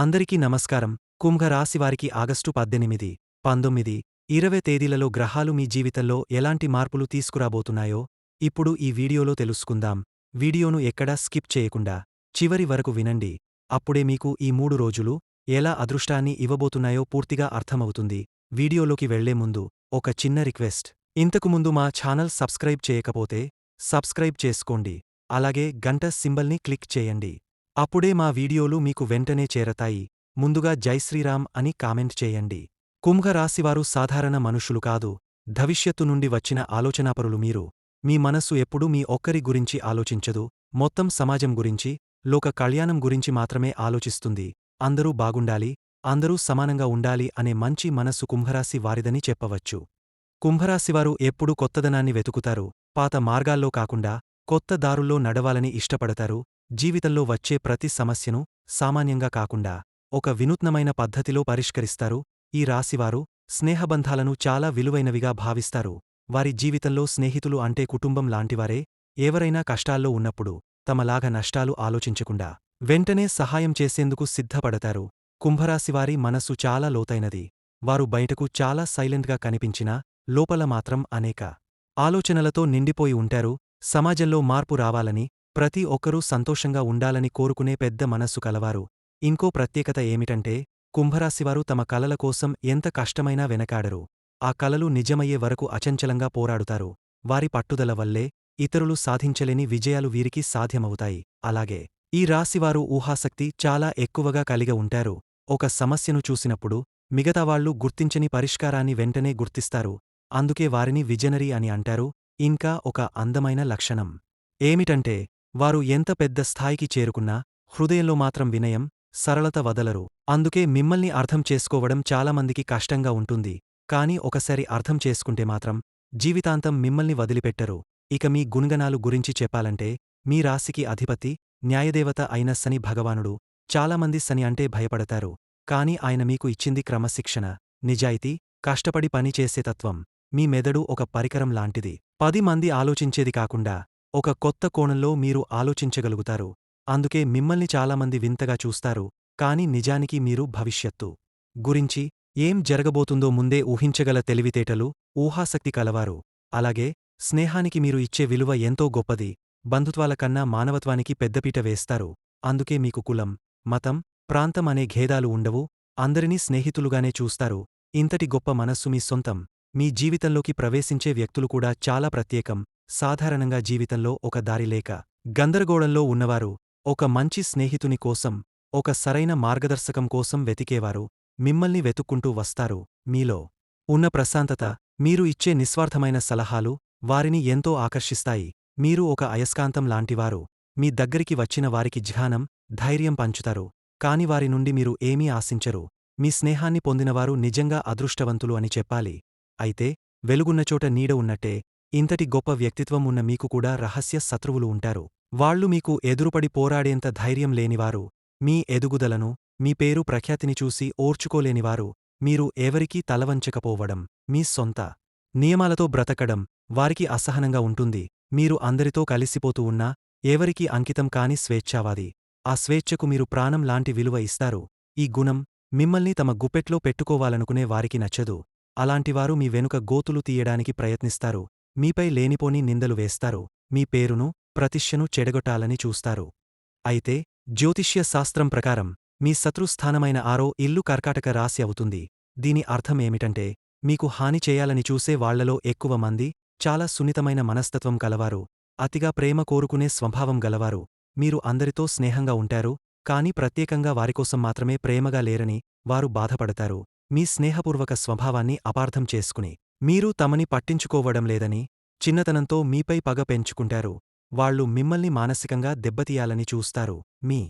అందరికీ నమస్కారం. కుంభరాశివారికి ఆగస్టు పద్దెనిమిది పంతొమ్మిది ఇరవై తేదీలలో గ్రహాలు మీ జీవితంలో ఎలాంటి మార్పులు తీసుకురాబోతున్నాయో ఇప్పుడు ఈ వీడియోలో తెలుసుకుందాం. వీడియోను ఎక్కడా స్కిప్ చేయకుండా చివరి వరకు వినండి. అప్పుడే మీకు ఈ మూడు రోజులు ఎలా అదృష్టాన్ని ఇవ్వబోతున్నాయో పూర్తిగా అర్థమవుతుంది. వీడియోలోకి వెళ్ళే ముందు ఒక చిన్న రిక్వెస్ట్. ఇంతకుముందు మా ఛానల్ సబ్స్క్రైబ్ చేయకపోతే సబ్స్క్రైబ్ చేసుకోండి. అలాగే గంట సింబల్ని క్లిక్ చేయండి. అప్పుడే మా వీడియోలు మీకు వెంటనే చేరతాయి. ముందుగా జై శ్రీరామ్ అని కామెంట్ చేయండి. కుంభరాశివారు సాధారణ మనుషులు కాదు. భవిష్యత్తు నుండి వచ్చిన ఆలోచనాపరులు మీరు. మీ మనస్సు ఎప్పుడూ మీ ఒక్కరి గురించి ఆలోచించదు. మొత్తం సమాజం గురించి లోక కళ్యాణం గురించి మాత్రమే ఆలోచిస్తుంది. అందరూ బాగుండాలి అందరూ సమానంగా ఉండాలి అనే మంచి మనస్సు కుంభరాశి వారిదని చెప్పవచ్చు. కుంభరాశివారు ఎప్పుడూ కొత్తదనాన్ని వెతుకుతారు. పాత మార్గాల్లో కాకుండా కొత్త దారుల్లో నడవాలని ఇష్టపడతారు. జీవితంలో వచ్చే ప్రతి సమస్యను సామాన్యంగా కాకుండా ఒక వినూత్నమైన పద్ధతిలో పరిష్కరిస్తారు. ఈ రాశివారు స్నేహబంధాలను చాలా విలువైనవిగా భావిస్తారు. వారి జీవితంలో స్నేహితులు అంటే కుటుంబం లాంటివారే ఎవరైనా కష్టాల్లో ఉన్నప్పుడు తమలాగ నష్టాలు ఆలోచించకుండా వెంటనే సహాయం చేసేందుకు సిద్ధపడతారు. కుంభరాశివారి మనస్సు చాలా లోతైనది. వారు బయటకు చాలా సైలెంట్గా కనిపించినా లోపల మాత్రం అనేక ఆలోచనలతో నిండిపోయి ఉంటారు. సమాజంలో మార్పు రావాలని ప్రతి ఒక్కరూ సంతోషంగా ఉండాలని కోరుకునే పెద్ద మనస్సు కలవారు. ఇంకో ప్రత్యేకత ఏమిటంటే కుంభరాశివారు తమ కలల కోసం ఎంత కష్టమైనా వెనకాడరు. ఆ కలలు నిజమయ్యే వరకు అచంచలంగా పోరాడుతారు. వారి పట్టుదల వల్లే ఇతరులు సాధించలేని విజయాలు వీరికి సాధ్యమవుతాయి. అలాగే ఈ రాశివారు ఊహాశక్తి చాలా ఎక్కువగా కలిగి ఉంటారు. ఒక సమస్యను చూసినప్పుడు మిగతావాళ్ళు గుర్తించని పరిష్కారాన్ని వెంటనే గుర్తిస్తారు. అందుకే వారిని విజనరీ అని అంటారు. ఇంకా ఒక అందమైన లక్షణం. ఏమిటంటే వారు ఎంత పెద్ద స్థాయికి చేరుకున్నా హృదయంలో మాత్రం వినయం సరళత వదలరు. అందుకే మిమ్మల్ని అర్థం చేసుకోవడం చాలామందికి కష్టంగా ఉంటుంది. కాని ఒకసారి అర్థం చేసుకుంటే మాత్రం జీవితాంతం మిమ్మల్ని వదిలిపెట్టరు. ఇక మీ గుణగణాలు గురించి చెప్పాలంటే మీ రాశికి అధిపతి న్యాయదేవత అయిన శని భగవానుడు చాలామంది శని అంటే భయపడతారు. కాని ఆయన మీకు ఇచ్చింది క్రమశిక్షణ నిజాయితీ కష్టపడి పనిచేసే తత్వం. మీ మెదడు ఒక పరికరం లాంటిది. పది మంది ఆలోచించేది కాకుండా ఒక కొత్త కోణంలో మీరు ఆలోచించగలుగుతారు. అందుకే మిమ్మల్ని చాలామంది వింతగా చూస్తారు కాని నిజానికి మీరు భవిష్యత్తు గురించి ఏం జరగబోతుందో ముందే ఊహించగల తెలివితేటలు ఊహాశక్తి కలవారు. అలాగే స్నేహానికి మీరు ఇచ్చే విలువ ఎంతో గొప్పది బంధుత్వాల కన్నా మానవత్వానికి పెద్దపీట వేస్తారు. అందుకే మీకు కులం మతం ప్రాంతం అనే ఘేదాలు ఉండవు అందరినీ స్నేహితులుగానే చూస్తారు. ఇంతటి గొప్ప మనస్సు మీ సొంతం మీ జీవితంలోకి ప్రవేశించే వ్యక్తులు కూడా చాలా ప్రత్యేకం సాధారణంగా జీవితంలో ఒక దారి లేక గందరగోళంలో ఉన్నవారు ఒక మంచి స్నేహితుని కోసం ఒక సరైన మార్గదర్శకం కోసం వెతికేవారు మిమ్మల్ని వెతుక్కుంటూ వస్తారు. మీలో ఉన్న ప్రశాంతత మీరు ఇచ్చే నిస్వార్థమైన సలహాలు వారిని ఎంతో ఆకర్షిస్తాయి. మీరు ఒక అయస్కాంతం లాంటివారు మీ దగ్గరికి వచ్చిన వారికి జ్ఞానం ధైర్యం పంచుతారు. కాని వారి నుండి మీరు ఏమీ ఆశించరు. మీ స్నేహాన్ని పొందినవారు నిజంగా అదృష్టవంతులు అని చెప్పాలి. అయితే వెలుగున్నచోట నీడ ఉన్నట్టే ఇంతటి గొప్ప వ్యక్తిత్వం ఉన్న మీకు కూడా రహస్య శత్రువులు ఉంటారు. వాళ్ళు మీకు ఎదురుపడి పోరాడేంత ధైర్యం లేనివారు. మీ ఎదుగుదలను మీ పేరు ప్రఖ్యాతిని చూసి ఓర్చుకోలేనివారు. మీరు ఎవరికీ తలవంచకపోవడం మీ సొంత నియమాలతో బ్రతకడం వారికి అసహనంగా ఉంటుంది. మీరు అందరితో కలిసిపోతూ ఉన్నా ఎవరికీ అంకితం కాని స్వేచ్ఛావాది. ఆ స్వేచ్ఛకు మీరు ప్రాణం లాంటి విలువ ఇస్తారు. ఈ గుణం మిమ్మల్ని తమ గుప్పెట్లో పెట్టుకోవాలనుకునే వారికి నచ్చదు. అలాంటివారు మీ వెనుక గోతులు తీయడానికి ప్రయత్నిస్తారు. మీపై లేనిపోని నిందలు వేస్తారు. మీ పేరును ప్రతిష్యను చెడగొట్టాలని చూస్తారు. అయితే జ్యోతిష్య శాస్త్రం ప్రకారం మీ శత్రుస్థానమైన ఆరో ఇల్లు కర్కాటక రాశి అవుతుంది. దీని అర్థం ఏమిటంటే మీకు హాని చేయాలని చూసే వాళ్ళలో ఎక్కువ మంది చాలా సున్నితమైన మనస్తత్వం కలవారు అతిగా ప్రేమ కోరుకునే స్వభావం గలవారు. మీరు అందరితో స్నేహంగా ఉంటారు కాని ప్రత్యేకంగా వారికోసం మాత్రమే ప్రేమగా లేరని వారు బాధపడతారు. మీ స్నేహపూర్వక స్వభావాన్ని అపార్థం చేసుకుని. మీరు తమని పట్టించుకోవడం లేదని చిన్నతనంతో మీపై పగ పెంచుకుంటారు. వాళ్ళు మిమ్మల్ని మానసికంగా దెబ్బతీయాలని చూస్తారు. మీ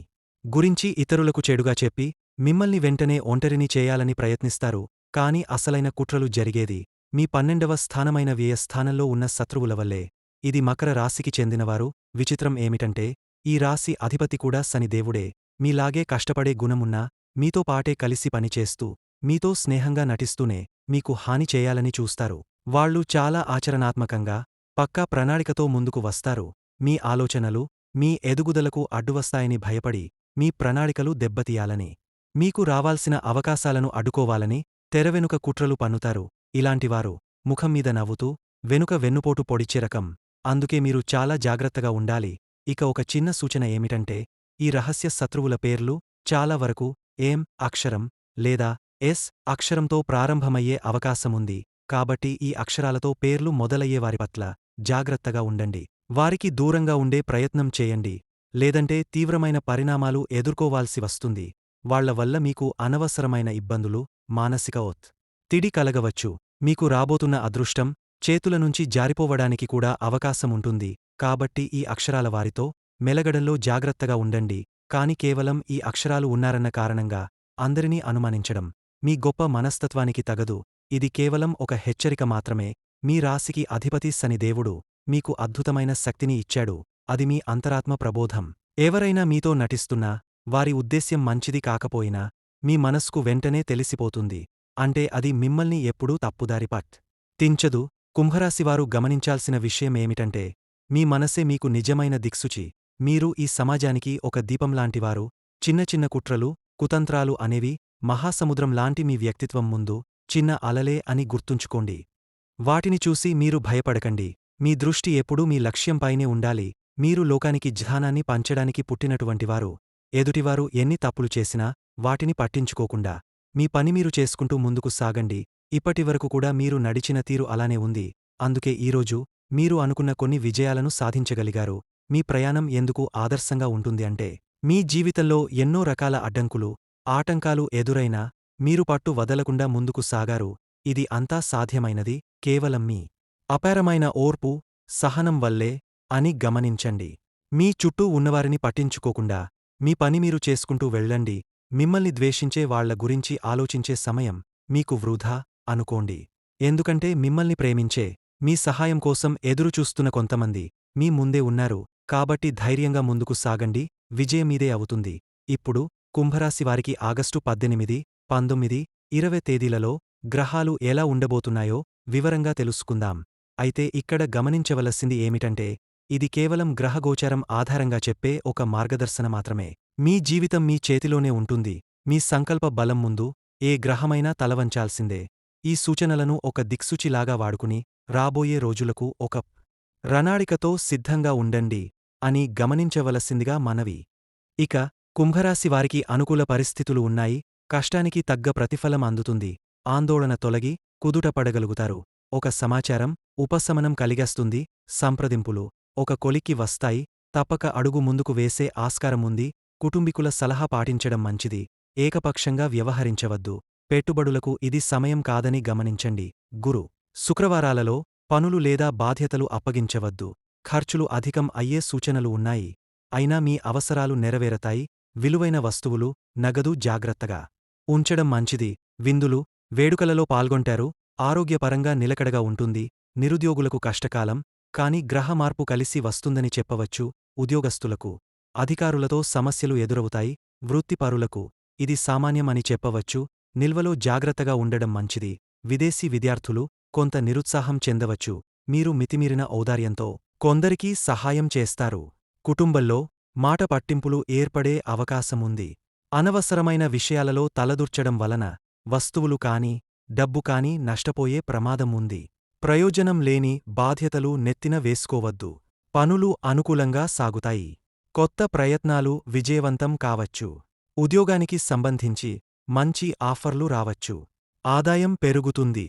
గురించి ఇతరులకు చెడుగా చెప్పి మిమ్మల్ని వెంటనే ఒంటరిని చేయాలని ప్రయత్నిస్తారు. కాని అసలైన కుట్రలు జరిగేది మీ పన్నెండవ స్థానమైన వ్యయస్థానంలో ఉన్న శత్రువుల వల్లే. ఇది మకర రాశికి చెందినవారు విచిత్రం ఏమిటంటే ఈ రాశి అధిపతి కూడా శనిదేవుడే మీలాగే కష్టపడే గుణమున్నా మీతో పాటే కలిసి పనిచేస్తూ మీతో స్నేహంగా నటిస్తూనే. మీకు హాని చేయాలని చూస్తారు. వాళ్ళు చాలా ఆచరణాత్మకంగా పక్కా ప్రణాళికతో ముందుకు వస్తారు. మీ ఆలోచనలు మీ ఎదుగుదలకు అడ్డువస్తాయని భయపడి మీ ప్రణాళికలు దెబ్బతీయాలని. మీకు రావాల్సిన అవకాశాలను అడ్డుకోవాలని తెరవెనుక కుట్రలు పన్నుతారు. ఇలాంటివారు ముఖం మీద నవ్వుతూ వెనుక వెన్నుపోటు పొడిచే రకం. అందుకే మీరు చాలా జాగ్రత్తగా ఉండాలి. ఇక ఒక చిన్న సూచన ఏమిటంటే ఈ రహస్య శత్రువుల పేర్లు చాలా వరకు ఏం అక్షరం లేదా ఎస్ అక్షరంతో ప్రారంభమయ్యే అవకాశముంది. కాబట్టి ఈ అక్షరాలతో పేర్లు మొదలయ్యే వారి పట్ల జాగ్రత్తగా ఉండండి. వారికి దూరంగా ఉండే ప్రయత్నం చేయండి. లేదంటే తీవ్రమైన పరిణామాలు ఎదుర్కోవాల్సి వస్తుంది. వాళ్ళ వల్ల మీకు అనవసరమైన ఇబ్బందులు మానసిక ఒత్ తిడి కలగవచ్చు. మీకు రాబోతున్న అదృష్టం చేతుల నుంచి జారిపోవడానికి కూడా అవకాశముంటుంది. కాబట్టి ఈ అక్షరాల వారితో మెలగడంలో జాగ్రత్తగా ఉండండి. కాని కేవలం ఈ అక్షరాలు ఉన్నారన్న కారణంగా అందరినీ అనుమానించడం. మీ గొప్ప మనస్తత్వానికి తగదు. ఇది కేవలం ఒక హెచ్చరిక మాత్రమే. మీ రాశికి అధిపతి శని దేవుడు మీకు అద్భుతమైన శక్తిని ఇచ్చాడు. అది మీ అంతరాత్మ ప్రబోధం. ఎవరైనా మీతో నటిస్తున్నా వారి ఉద్దేశ్యం మంచిది కాకపోయినా మీ మనస్కు వెంటనే తెలిసిపోతుంది. అంటే అది మిమ్మల్ని ఎప్పుడూ తప్పుదారి పట్ తించదు. కుంభరాశివారు గమనించాల్సిన విషయమేమిటంటే మీ మనసే మీకు నిజమైన దిక్సుచి. మీరు ఈ సమాజానికి ఒక దీపంలాంటివారు చిన్న చిన్న కుట్రలు కుతంత్రాలు అనేవి మహాసముద్రం లాంటి మీ వ్యక్తిత్వం ముందు చిన్న అలలే అని గుర్తుంచుకోండి. వాటిని చూసి మీరు భయపడకండి. మీ దృష్టి ఎప్పుడూ మీ లక్ష్యంపైనే ఉండాలి. మీరు లోకానికి జ్ఞానాన్ని పంచడానికి పుట్టినటువంటివారు. ఎదుటివారు ఎన్ని తప్పులు చేసినా వాటిని పట్టించుకోకుండా. మీ పని మీరు చేసుకుంటూ ముందుకు సాగండి. ఇప్పటివరకు కూడా మీరు నడిచిన తీరు అలానే ఉంది. అందుకే ఈరోజు మీరు అనుకున్న కొన్ని విజయాలను సాధించగలిగారు. మీ ప్రయాణం ఎందుకు ఆదర్శంగా ఉంటుంది అంటే మీ జీవితంలో ఎన్నో రకాల అడ్డంకులు ఆటంకాలు ఎదురైనా మీరు పట్టు వదలకుండా ముందుకు సాగారు. ఇది అంతా సాధ్యమైనది కేవలం మీ అపారమైన ఓర్పు సహనం వల్లే అని గమనించండి. మీ చుట్టూ ఉన్నవారిని పట్టించుకోకుండా మీ పని మీరు చేసుకుంటూ వెళ్ళండి. మిమ్మల్ని ద్వేషించే వాళ్ళ గురించి ఆలోచించే సమయం మీకు వృధా అనుకోండి. ఎందుకంటే మిమ్మల్ని ప్రేమించే మీ సహాయం కోసం ఎదురుచూస్తున్న కొంతమంది మీ ముందే ఉన్నారు. కాబట్టి ధైర్యంగా ముందుకు సాగండి. విజయమీదే అవుతుంది. ఇప్పుడు కుంభరాశి వారికి ఆగస్టు పద్దెనిమిది పంతొమ్మిది ఇరవై తేదీలలో గ్రహాలు ఎలా ఉండబోతున్నాయో వివరంగా తెలుసుకుందాం. అయితే ఇక్కడ గమనించవలసింది ఏమిటంటే ఇది కేవలం గ్రహగోచారం ఆధారంగా చెప్పే ఒక మార్గదర్శన మాత్రమే. మీ జీవితం మీ చేతిలోనే ఉంటుంది. మీ సంకల్ప బలం ముందు ఏ గ్రహమైనా తలవంచాల్సిందే. ఈ సూచనలను ఒక దిక్సూచిలాగా వాడుకుని రాబోయే రోజులకు ఒక రణాళికతో సిద్ధంగా ఉండండి అని గమనించవలసిందిగా మనవి. ఇక కుంభరాశి వారికి అనుకూల పరిస్థితులు ఉన్నాయి కష్టానికి తగ్గ ప్రతిఫలం అందుతుంది. ఆందోళన తొలగి కుదుటపడగలుగుతారు ఒక సమాచారం ఉపశమనం కలిగస్తుంది. సంప్రదింపులు. ఒక కొలిక్కి వస్తాయి. తప్పక అడుగు ముందుకు వేసే ఆస్కారముంది కుటుంబీకుల సలహా పాటించడం మంచిది. ఏకపక్షంగా వ్యవహరించవద్దు. పెట్టుబడులకు ఇది సమయం కాదని గమనించండి. గురు. శుక్రవారాలలో పనులు లేదా బాధ్యతలు అప్పగించవద్దు. ఖర్చులు అధికం అయ్యే సూచనలు ఉన్నాయి. అయినా మీ అవసరాలు నెరవేరతాయి. విలువైన వస్తువులు నగదు జాగ్రత్తగా. ఉంచడం మంచిది. విందులు వేడుకలలో పాల్గొంటారు. ఆరోగ్యపరంగా నిలకడగా ఉంటుంది. నిరుద్యోగులకు కష్టకాలం కాని గ్రహమార్పు కలిసి వస్తుందని చెప్పవచ్చు ఉద్యోగస్తులకు. అధికారులతో సమస్యలు ఎదురవుతాయి. వృత్తిపరులకు ఇది సామాన్యమని చెప్పవచ్చు. నిల్వలో జాగ్రత్తగా ఉండడం మంచిది. విదేశీ విద్యార్థులు కొంత నిరుత్సాహం చెందవచ్చు. మీరు మితిమీరిన ఔదార్యంతో కొందరికీ సహాయం చేస్తారు. కుటుంబంలో మాట పట్టింపులు ఏర్పడే అవకాశముంది. అనవసరమైన విషయాలలో తలదూర్చడం వలన వస్తువులు కాని డబ్బు కాని నష్టపోయే ప్రమాదం ఉంది ప్రయోజనం లేని బాధ్యతలు నెత్తిన వేసుకోవద్దు. పనులు అనుకూలంగా సాగుతాయి. కొత్త ప్రయత్నాలు విజయవంతం కావచ్చు. ఉద్యోగానికి సంబంధించి మంచి ఆఫర్లు రావచ్చు. ఆదాయం పెరుగుతుంది.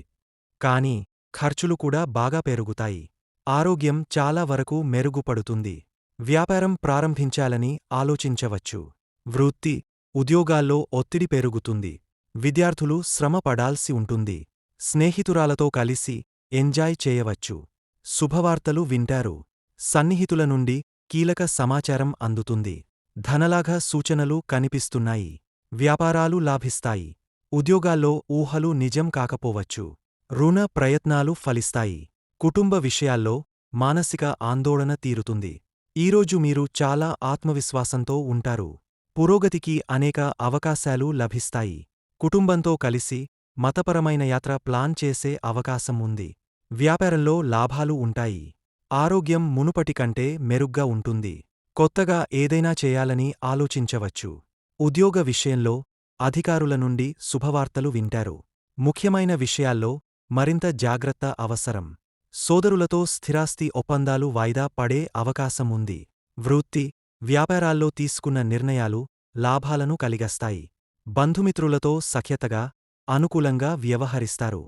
కాని ఖర్చులు కూడా బాగా పెరుగుతాయి. ఆరోగ్యం చాలా వరకు మెరుగుపడుతుంది. వ్యాపారం ప్రారంభించాలని ఆలోచించవచ్చు. వృత్తి ఉద్యోగాల్లో ఒత్తిడి పెరుగుతుంది. విద్యార్థులు శ్రమ పడాల్సి ఉంటుంది. స్నేహితురాలతో కలిసి ఎంజాయ్ చేయవచ్చు. శుభవార్తలు వింటారు. సన్నిహితుల నుండి కీలక సమాచారం అందుతుంది. ధనలాఘ సూచనలు కనిపిస్తున్నాయి. వ్యాపారాలు లాభిస్తాయి. ఉద్యోగాల్లో ఊహలు నిజం కాకపోవచ్చు. రుణ ప్రయత్నాలు ఫలిస్తాయి. కుటుంబ విషయాల్లో మానసిక ఆందోళన తీరుతుంది. ఈరోజు మీరు చాలా ఆత్మవిశ్వాసంతో ఉంటారు. పురోగతికి అనేక అవకాశాలు లభిస్తాయి. కుటుంబంతో కలిసి మతపరమైన యాత్ర ప్లాన్ చేసే అవకాశం ఉంది. వ్యాపారంలో లాభాలు ఉంటాయి. ఆరోగ్యం మునుపటి కంటే మెరుగ్గా ఉంటుంది. కొత్తగా ఏదైనా చేయాలని ఆలోచించవచ్చు. ఉద్యోగ విషయంలో అధికారుల నుండి శుభవార్తలు వింటారు. ముఖ్యమైన విషయాల్లో మరింత జాగ్రత్త అవసరం. సోదరులతో స్థిరాస్తి ఒప్పందాలు వాయిదా పడే అవకాశం ఉంది వృత్తి వ్యాపారాల్లో తీసుకున్న నిర్ణయాలు లాభాలను కలిగస్తాయి. బంధుమిత్రులతో సఖ్యతగా అనుకూలంగా వ్యవహరిస్తారు.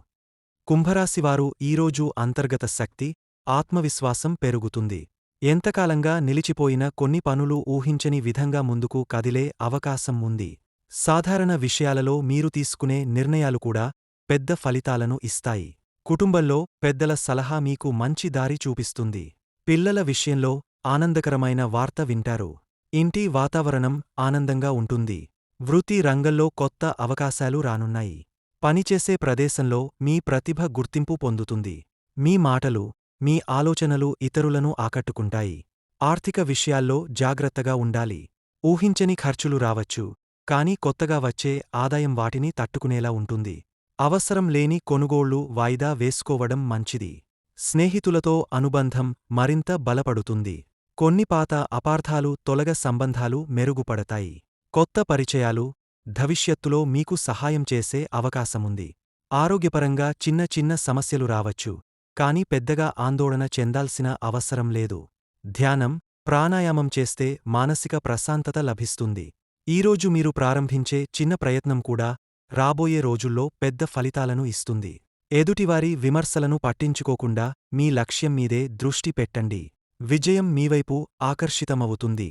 కుంభరాశివారు ఈరోజు అంతర్గత శక్తి ఆత్మవిశ్వాసం పెరుగుతుంది. ఎంతకాలంగా నిలిచిపోయిన కొన్ని పనులు ఊహించని విధంగా ముందుకు కదిలే అవకాశం ఉంది. సాధారణ విషయాలలో మీరు తీసుకునే నిర్ణయాలు కూడా పెద్ద ఫలితాలను ఇస్తాయి. కుటుంబంలో పెద్దల సలహా మీకు మంచి దారి చూపిస్తుంది. పిల్లల విషయంలో ఆనందకరమైన వార్త వింటారు. ఇంటి వాతావరణం ఆనందంగా ఉంటుంది. వృత్తి రంగంలో కొత్త అవకాశాలు రానున్నాయి. పనిచేసే ప్రదేశంలో మీ ప్రతిభ గుర్తింపు పొందుతుంది. మీ మాటలు మీ ఆలోచనలు ఇతరులను ఆకట్టుకుంటాయి. ఆర్థిక విషయాల్లో జాగ్రత్తగా ఉండాలి. ఊహించని ఖర్చులు రావచ్చు. కానీ కొత్తగా వచ్చే ఆదాయం వాటిని తట్టుకునేలా ఉంటుంది. అవసరం లేని కొనుగోళ్ళు వాయిదా వేసుకోవడం మంచిది. స్నేహితులతో అనుబంధం మరింత బలపడుతుంది. కొన్ని పాత అపార్థాలు తొలగ సంబంధాలు మెరుగుపడతాయి. కొత్త పరిచయాలు భవిష్యత్తులో మీకు సహాయం చేసే అవకాశముంది. ఆరోగ్యపరంగా చిన్న చిన్న సమస్యలు రావచ్చు. కాని పెద్దగా ఆందోళన చెందాల్సిన అవసరం లేదు. ధ్యానం ప్రాణాయామం చేస్తే మానసిక ప్రశాంతత లభిస్తుంది. ఈరోజు మీరు ప్రారంభించే చిన్న ప్రయత్నం కూడా రాబోయే రోజుల్లో పెద్ద ఫలితాలను ఇస్తుంది. ఎదుటివారి విమర్శలను పట్టించుకోకుండా మీ లక్ష్యం మీదే దృష్టి పెట్టండి. విజయం మీవైపు ఆకర్షితమవుతుంది.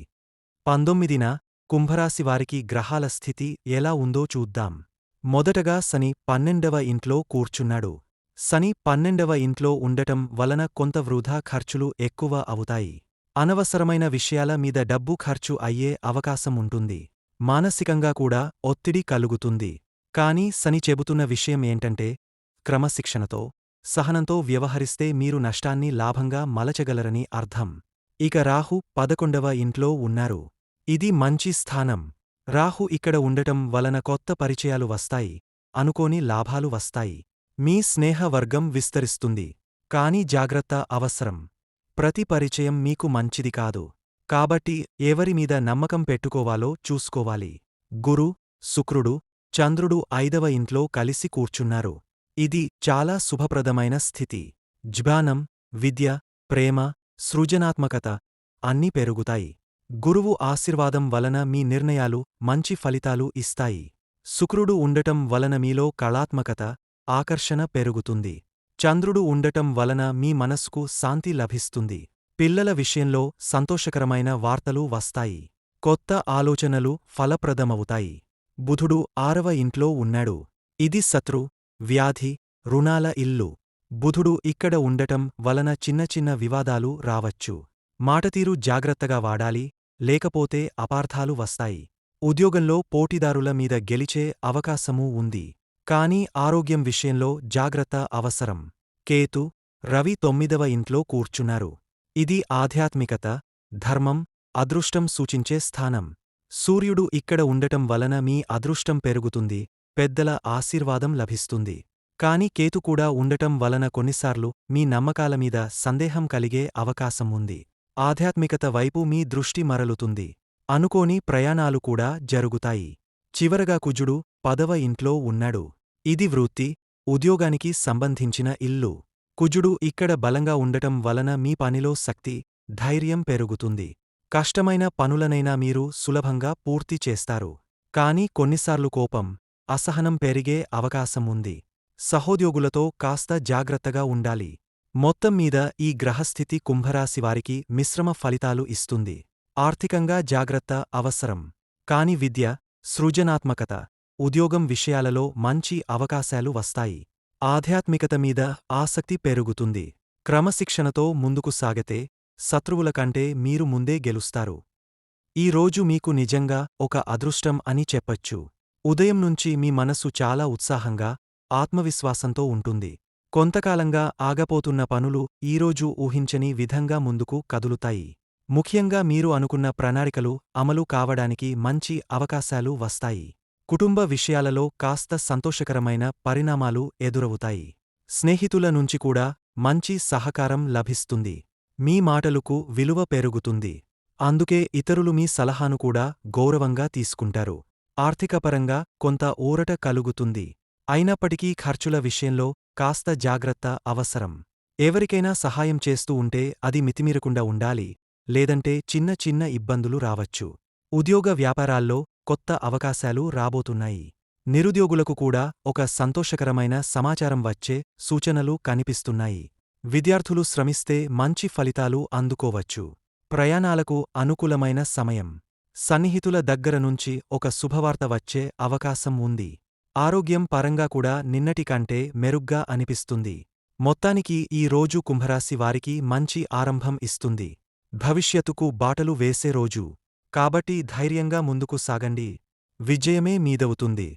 పంతొమ్మిదిన కుంభరాశివారికి గ్రహాల స్థితి ఎలా ఉందో చూద్దాం. మొదటగా శని పన్నెండవ ఇంట్లో కూర్చున్నాడు. శని పన్నెండవ ఇంట్లో ఉండటం వలన కొంత వృధా ఖర్చులు ఎక్కువ అవుతాయి. అనవసరమైన విషయాల మీద డబ్బు ఖర్చు అయ్యే అవకాశం ఉంటుంది. మానసికంగా కూడా ఒత్తిడి కలుగుతుంది. కానీ సని చెబుతున్న విషయం ఏంటంటే క్రమశిక్షణతో సహనంతో వ్యవహరిస్తే మీరు నష్టాన్ని లాభంగా మలచగలరని అర్థం. ఇక రాహు పదకొండవ ఇంట్లో ఉన్నారు. ఇది మంచి స్థానం. రాహు ఇక్కడ ఉండటం వలన కొత్త పరిచయాలు వస్తాయి అనుకోని లాభాలు వస్తాయి. మీ స్నేహవర్గం విస్తరిస్తుంది. కాని జాగ్రత్త అవసరం. ప్రతి పరిచయం మీకు మంచిది కాదు. కాబట్టి ఎవరిమీద నమ్మకం పెట్టుకోవాలో చూసుకోవాలి. గురు శుక్రుడు చంద్రుడు ఐదవ ఇంట్లో కలిసి కూర్చున్నారు. ఇది చాలా శుభప్రదమైన స్థితి. జ్ఞానం విద్య ప్రేమ సృజనాత్మకత అన్నీ పెరుగుతాయి. గురువు ఆశీర్వాదం వలన మీ నిర్ణయాలు మంచి ఫలితాలు ఇస్తాయి. శుక్రుడు ఉండటం వలన మీలో కళాత్మకత ఆకర్షణ పెరుగుతుంది. చంద్రుడు ఉండటం వలన మీ మనస్సుకు శాంతి లభిస్తుంది. పిల్లల విషయంలో సంతోషకరమైన వార్తలు వస్తాయి. కొత్త ఆలోచనలు ఫలప్రదమవుతాయి. బుధుడు ఆరవ ఇంట్లో ఉన్నాడు. ఇది శత్రు వ్యాధి రుణాల ఇల్లు. బుధుడు ఇక్కడ ఉండటం వలన చిన్న చిన్న వివాదాలు రావచ్చు. మాటతీరు జాగ్రత్తగా వాడాలి లేకపోతే అపార్థాలు వస్తాయి. ఉద్యోగంలో పోటీదారుల మీద గెలిచే అవకాశమూ ఉంది. కానీ ఆరోగ్యం విషయంలో జాగ్రత్త అవసరం. కేతు రవి తొమ్మిదవ ఇంట్లో కూర్చున్నారు. ఇది ఆధ్యాత్మికత ధర్మం అదృష్టం సూచించే స్థానం. సూర్యుడు ఇక్కడ ఉండటం వలన మీ అదృష్టం పెరుగుతుంది పెద్దల ఆశీర్వాదం లభిస్తుంది. కాని కేతు కూడా ఉండటం వలన కొన్నిసార్లు మీ నమ్మకాల మీద సందేహం కలిగే అవకాశం ఉంది. ఆధ్యాత్మికత వైపు మీ దృష్టి మరలుతుంది. అనుకోని ప్రయాణాలు కూడా జరుగుతాయి. చివరగా కుజుడు పదవ ఇంట్లో ఉన్నాడు. ఇది వృత్తి ఉద్యోగానికి సంబంధించిన ఇల్లు. కుజుడు ఇక్కడ బలంగా ఉండటం వలన మీ పనిలో శక్తి ధైర్యం పెరుగుతుంది. కష్టమైన పనులనైనా మీరు సులభంగా పూర్తి చేస్తారు. కానీ కొన్నిసార్లు కోపం అసహనం పెరిగే అవకాశం ఉంది. సహోద్యోగులతో కాస్త జాగ్రత్తగా ఉండాలి. మొత్తం మీద ఈ గ్రహస్థితి కుంభరాశివారికి మిశ్రమ ఫలితాలు ఇస్తుంది. ఆర్థికంగా జాగ్రత్త అవసరం. కాని విద్య సృజనాత్మకత ఉద్యోగం విషయాలలో మంచి అవకాశాలు వస్తాయి. ఆధ్యాత్మికత మీద ఆసక్తి పెరుగుతుంది. క్రమశిక్షణతో ముందుకు సాగితే శత్రువుల కంటే మీరు ముందే గెలుస్తారు. ఈ రోజు మీకు నిజంగా ఒక అదృష్టం అని చెప్పచ్చు. ఉదయం నుంచి మీ మనస్సు చాలా ఉత్సాహంగా ఆత్మవిశ్వాసంతో ఉంటుంది. కొంతకాలంగా ఆగపోతున్న పనులు ఈరోజు ఊహించని విధంగా ముందుకు కదులుతాయి. ముఖ్యంగా మీరు అనుకున్న ప్రణాళికలు అమలు కావడానికి మంచి అవకాశాలు వస్తాయి. కుటుంబ విషయాలలో కాస్త సంతోషకరమైన పరిణామాలు ఎదురవుతాయి. స్నేహితుల నుంచి కూడా మంచి సహకారం లభిస్తుంది. మీ మాటలకు విలువ పెరుగుతుంది. అందుకే ఇతరులు మీ సలహాను కూడా గౌరవంగా తీసుకుంటారు. ఆర్థికపరంగా కొంత ఊరట కలుగుతుంది. అయినప్పటికీ ఖర్చుల విషయంలో కాస్త జాగ్రత్త అవసరం. ఎవరికైనా సహాయం చేస్తూ ఉంటే అది మితిమీరకుండా ఉండాలి లేదంటే చిన్న చిన్న ఇబ్బందులు రావచ్చు. ఉద్యోగ వ్యాపారాల్లో కొత్త అవకాశాలు రాబోతున్నాయి. నిరుద్యోగులకు కూడా ఒక సంతోషకరమైన సమాచారం వచ్చే సూచనలు కనిపిస్తున్నాయి. విద్యార్థులు శ్రమిస్తే మంచి ఫలితాలు అందుకోవచ్చు. ప్రయాణాలకు అనుకూలమైన సమయం. సన్నిహితుల దగ్గర నుంచి ఒక శుభవార్త వచ్చే అవకాశం ఉంది. ఆరోగ్యం పరంగా కూడా నిన్నటి కంటే మెరుగ్గా అనిపిస్తుంది. మొత్తానికి ఈ రోజు కుంభరాశి వారికి మంచి ఆరంభం ఇస్తుంది. భవిష్యత్తుకు బాటలు వేసే రోజు. కాబట్టి ధైర్యంగా ముందుకు సాగండి. విజయమే మీదవుతుంది.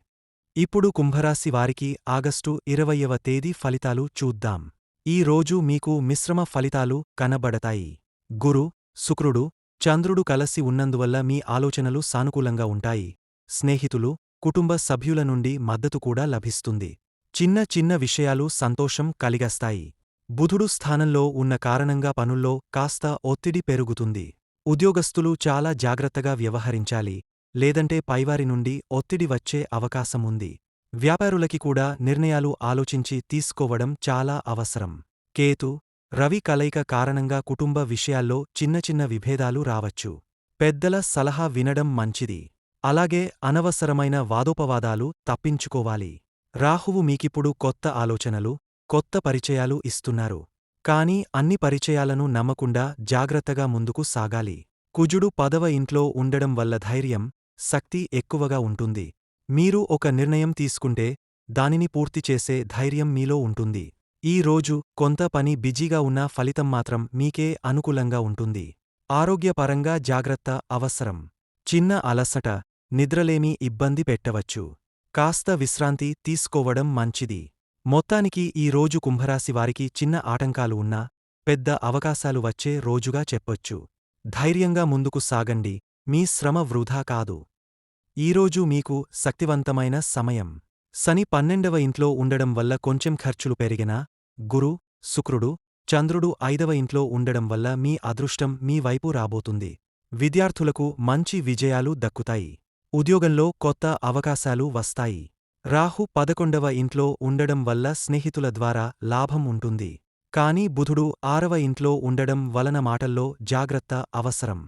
ఇప్పుడు కుంభరాశి వారికి ఆగస్టు ఇరవయవ తేదీ ఫలితాలు చూద్దాం. ఈ రోజు మీకు మిశ్రమ ఫలితాలు కనబడతాయి. గురు శుక్రుడు చంద్రుడు కలసి ఉన్నందువల్ల మీ ఆలోచనలు సానుకూలంగా ఉంటాయి. స్నేహితులు కుటుంబ సభ్యుల నుండి మద్దతు కూడా లభిస్తుంది. చిన్న చిన్న విషయాలు సంతోషం కలిగస్తాయి. బుధుడు స్థానంలో ఉన్న కారణంగా పనుల్లో కాస్త ఒత్తిడి పెరుగుతుంది. ఉద్యోగస్తులు చాలా జాగ్రత్తగా వ్యవహరించాలి. లేదంటే పైవారి నుండి ఒత్తిడి వచ్చే అవకాశముంది వ్యాపారులకి కూడా నిర్ణయాలు ఆలోచించి తీసుకోవడం చాలా అవసరం. కేతు రవి కలయిక కారణంగా కుటుంబ విషయాల్లో చిన్న చిన్న విభేదాలు రావచ్చు. పెద్దల సలహా వినడం మంచిది. అలాగే అనవసరమైన వాదోపవాదాలు తప్పించుకోవాలి. రాహువు మీకిప్పుడు కొత్త ఆలోచనలు కొత్త పరిచయాలు ఇస్తున్నారు. కాని అన్ని పరిచయాలను నమ్మకుండా జాగ్రత్తగా ముందుకు సాగాలి. కుజుడు పదవ ఇంట్లో ఉండడం వల్ల ధైర్యం శక్తి ఎక్కువగా ఉంటుంది. మీరు ఒక నిర్ణయం తీసుకుంటే దానిని పూర్తి చేసే ధైర్యం మీలో ఉంటుంది. ఈ రోజు కొంత పని బిజీగా ఉన్నా ఫలితం మాత్రం మీకే అనుకూలంగా ఉంటుంది. ఆరోగ్యపరంగా జాగ్రత్త అవసరం. చిన్న అలసట నిద్రలేమి ఇబ్బంది పెట్టవచ్చు. కాస్త విశ్రాంతి తీసుకోవడం మంచిది. మొత్తానికి ఈ రోజు కుంభరాశి వారికి చిన్న ఆటంకాలు ఉన్నా పెద్ద అవకాశాలు వచ్చే రోజుగా చెప్పొచ్చు. ధైర్యంగా ముందుకు సాగండి. మీ శ్రమ వృధా కాదు. ఈరోజు మీకు శక్తివంతమైన సమయం. శని పన్నెండవ ఇంట్లో ఉండడం వల్ల కొంచెం ఖర్చులు పెరిగినా గురు శుక్రుడు చంద్రుడు ఐదవ ఇంట్లో ఉండడం వల్ల మీ అదృష్టం మీ వైపు రాబోతుంది. విద్యార్థులకు మంచి విజయాలు దక్కుతాయి. ఉద్యోగంలో కొత్త అవకాశాలు వస్తాయి. రాహు పదకొండవ ఇంట్లో ఉండడం వల్ల స్నేహితుల ద్వారా లాభం ఉంటుంది. కాని బుధుడు ఆరవ ఇంట్లో ఉండడం వలన మాటల్లో జాగ్రత్త అవసరం.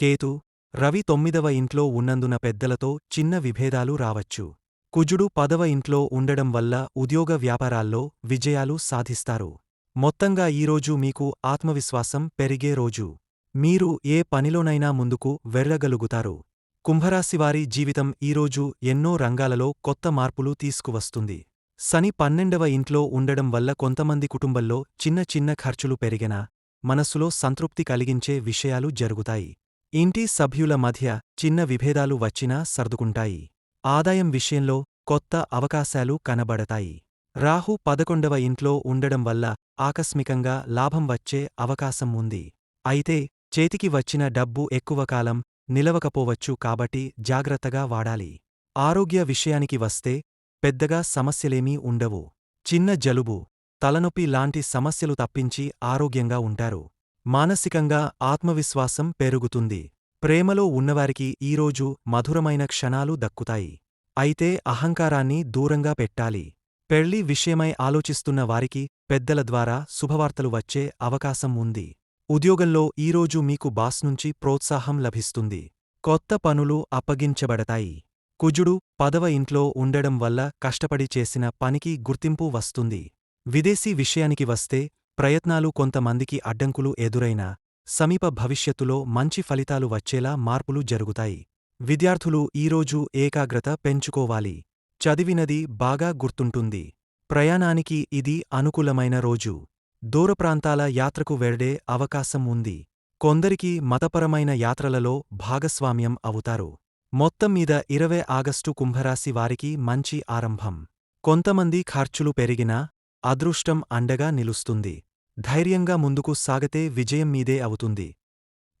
కేతు రవి తొమ్మిదవ ఇంట్లో ఉన్నందున పెద్దలతో చిన్న విభేదాలు రావచ్చు. కుజుడు పదవ ఇంట్లో ఉండడం వల్ల ఉద్యోగ వ్యాపారాల్లో విజయాలు సాధిస్తారు. మొత్తంగా ఈరోజు మీకు ఆత్మవిశ్వాసం పెరిగే రోజు. మీరు ఏ పనిలోనైనా ముందుకు వెళ్ళగలుగుతారు. కుంభరాశివారి జీవితం ఈరోజు ఎన్నో రంగాలలో కొత్త మార్పులు తీసుకువస్తుంది. శని పన్నెండవ ఇంట్లో ఉండడం వల్ల కొంతమంది కుటుంబంలో చిన్న చిన్న ఖర్చులు పెరిగినా మనస్సులో సంతృప్తి కలిగించే విషయాలు జరుగుతాయి. ఇంటి సభ్యుల మధ్య చిన్న విభేదాలు వచ్చినా సర్దుకుంటాయి. ఆదాయం విషయంలో కొత్త అవకాశాలు కనబడతాయి. రాహు పదకొండవ ఇంట్లో ఉండడం వల్ల ఆకస్మికంగా లాభం వచ్చే అవకాశం ఉంది. అయితే చేతికి వచ్చిన డబ్బు ఎక్కువ కాలం నిలవకపోవచ్చు కాబట్టి జాగ్రత్తగా వాడాలి. ఆరోగ్య విషయానికి వస్తే పెద్దగా సమస్యలేమీ ఉండవు. చిన్న జలుబు తలనొప్పి లాంటి సమస్యలు తప్పించి ఆరోగ్యంగా ఉంటారు. మానసికంగా ఆత్మవిశ్వాసం పెరుగుతుంది. ప్రేమలో ఉన్నవారికి ఈరోజు మధురమైన క్షణాలు దక్కుతాయి. అయితే అహంకారాన్ని దూరంగా పెట్టాలి. పెళ్ళి విషయమై ఆలోచిస్తున్న వారికి పెద్దల ద్వారా శుభవార్తలు వచ్చే అవకాశం ఉంది. ఉద్యోగంలో ఈరోజు మీకు బాస్ నుంచి ప్రోత్సాహం లభిస్తుంది. కొత్త పనులు అప్పగించబడతాయి. కుజుడు పదవ ఇంట్లో ఉండడం వల్ల కష్టపడి చేసిన పనికి గుర్తింపు వస్తుంది. విదేశీ విషయానికి వస్తే ప్రయత్నాలు కొంతమందికి అడ్డంకులు ఎదురైనా సమీప భవిష్యత్తులో మంచి ఫలితాలు వచ్చేలా మార్పులు జరుగుతాయి. విద్యార్థులు ఈరోజు ఏకాగ్రత పెంచుకోవాలి. చదివినది బాగా గుర్తుంటుంది. ప్రయాణానికి ఇది అనుకూలమైన రోజు. దూరప్రాంతాల యాత్రకు వెళ్ళే అవకాశం ఉంది. కొందరికి మతపరమైన యాత్రలలో భాగస్వామ్యం అవుతారు. మొత్తం మీద ఇరవై ఆగస్టు కుంభరాశి వారికి మంచి ఆరంభం. కొంతమంది ఖర్చులు పెరిగినా అదృష్టం అండగా నిలుస్తుంది. ధైర్యంగా ముందుకు సాగతే విజయం మీదే అవుతుంది.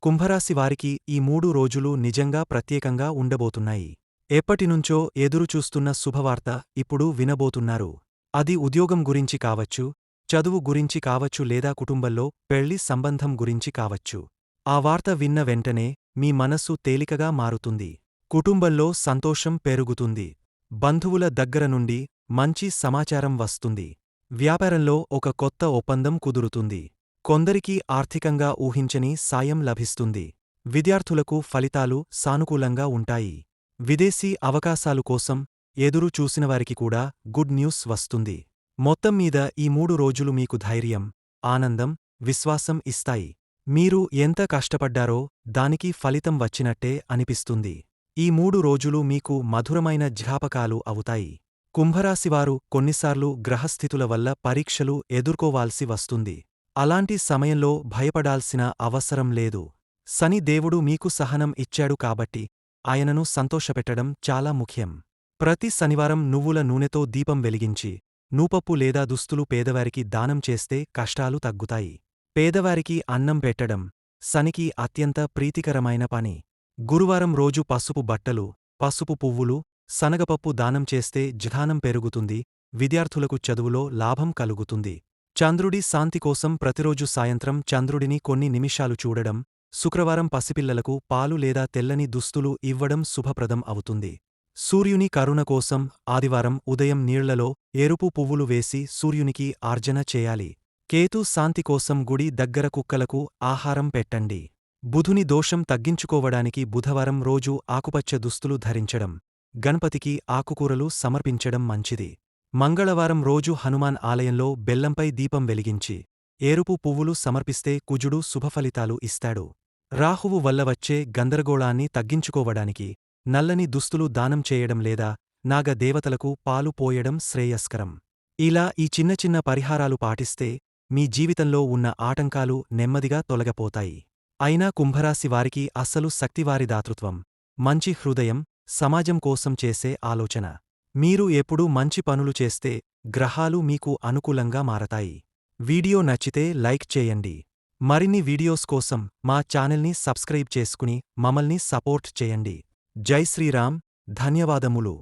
కుంభరాశి వారికి ఈ మూడు రోజులు నిజంగా ప్రత్యేకంగా ఉండబోతున్నాయి. ఎప్పటినుంచో ఎదురుచూస్తున్న శుభవార్త ఇప్పుడు వినబోతున్నారు. అది ఉద్యోగం గురించి కావచ్చు చదువు గురించి కావచ్చు లేదా కుటుంబంలో పెళ్ళి సంబంధం గురించి కావచ్చు. ఆ వార్త విన్న వెంటనే మీ మనస్సు తేలికగా మారుతుంది. కుటుంబంలో సంతోషం పెరుగుతుంది. బంధువుల దగ్గర నుండి మంచి సమాచారం వస్తుంది. వ్యాపారంలో ఒక కొత్త ఒప్పందం కుదురుతుంది. కొందరికి ఆర్థికంగా ఊహించని సాయం లభిస్తుంది. విద్యార్థులకు ఫలితాలు సానుకూలంగా ఉంటాయి. విదేశీ అవకాశాలు కోసం ఎదురు చూసినవారికి కూడా గుడ్ న్యూస్ వస్తుంది. మొత్తం మీద ఈ మూడు రోజులు మీకు ధైర్యం ఆనందం విశ్వాసం ఇస్తాయి. మీరు ఎంత కష్టపడ్డారో దానికి ఫలితం వచ్చినట్టే అనిపిస్తుంది. ఈ మూడు రోజులు మీకు మధురమైన జ్ఞాపకాలు అవుతాయి. కుంభరాశివారు కొన్నిసార్లు గ్రహస్థితుల వల్ల పరీక్షలు ఎదుర్కోవాల్సి వస్తుంది. అలాంటి సమయంలో భయపడాల్సిన అవసరం లేదు. శని దేవుడు మీకు సహనం ఇచ్చాడు కాబట్టి ఆయనను సంతోషపెట్టడం చాలా ముఖ్యం. ప్రతి శనివారం నువ్వుల నూనెతో దీపం వెలిగించి నూపప్పు లేదా దుస్తులు పేదవారికి దానం చేస్తే కష్టాలు తగ్గుతాయి. పేదవారికి అన్నం పెట్టడం శనికి అత్యంత ప్రీతికరమైన పని. గురువారం రోజు పసుపు బట్టలు పసుపు పువ్వులు శనగపప్పు దానం చేస్తే జ్ఞానం పెరుగుతుంది విద్యార్థులకు చదువులో లాభం కలుగుతుంది. చంద్రుడి శాంతి కోసం ప్రతిరోజు సాయంత్రం చంద్రుడిని కొన్ని నిమిషాలు చూడడం శుక్రవారం పసిపిల్లలకు పాలు లేదా తెల్లని దుస్తులు ఇవ్వడం శుభప్రదం అవుతుంది. సూర్యుని కరుణ కోసం ఆదివారం ఉదయం నీళ్ళలో ఎరుపు పువ్వులు వేసి సూర్యునికి ఆర్జన చేయాలి. కేతు శాంతి కోసం గుడి దగ్గర కుక్కలకు ఆహారం పెట్టండి. బుధుని దోషం తగ్గించుకోవడానికి బుధవారం రోజు ఆకుపచ్చ దుస్తులు ధరించడం. గణపతికి ఆకుకూరలు సమర్పించడం మంచిది. మంగళవారం రోజు హనుమాన్ ఆలయంలో బెల్లంపై దీపం వెలిగించి ఏరుపు పువ్వులు సమర్పిస్తే కుజుడు శుభఫలితాలు ఇస్తాడు. రాహువు వల్ల వచ్చే గందరగోళాన్ని తగ్గించుకోవడానికి నల్లని దుస్తులు దానం చేయడం లేదా నాగ దేవతలకు పాలు పోయడం శ్రేయస్కరం. ఇలా ఈ చిన్న చిన్న పరిహారాలు పాటిస్తే మీ జీవితంలో ఉన్న ఆటంకాలు నెమ్మదిగా తొలగపోతాయి. అయినా కుంభరాశివారికి అస్సలు శక్తివారి దాతృత్వం. మంచి హృదయం సమాజం కోసం చేసే ఆలోచన. మీరు ఎప్పుడూ మంచి పనులు చేస్తే గ్రహాలు మీకు అనుకూలంగా మారతాయి. వీడియో నచ్చితే లైక్ చేయండి. మరిన్ని వీడియోస్ కోసం మా ఛానల్ని సబ్స్క్రైబ్ చేసుకుని మమల్ని సపోర్ట్ చేయండి. జై శ్రీరామ్. ధన్యవాదములు.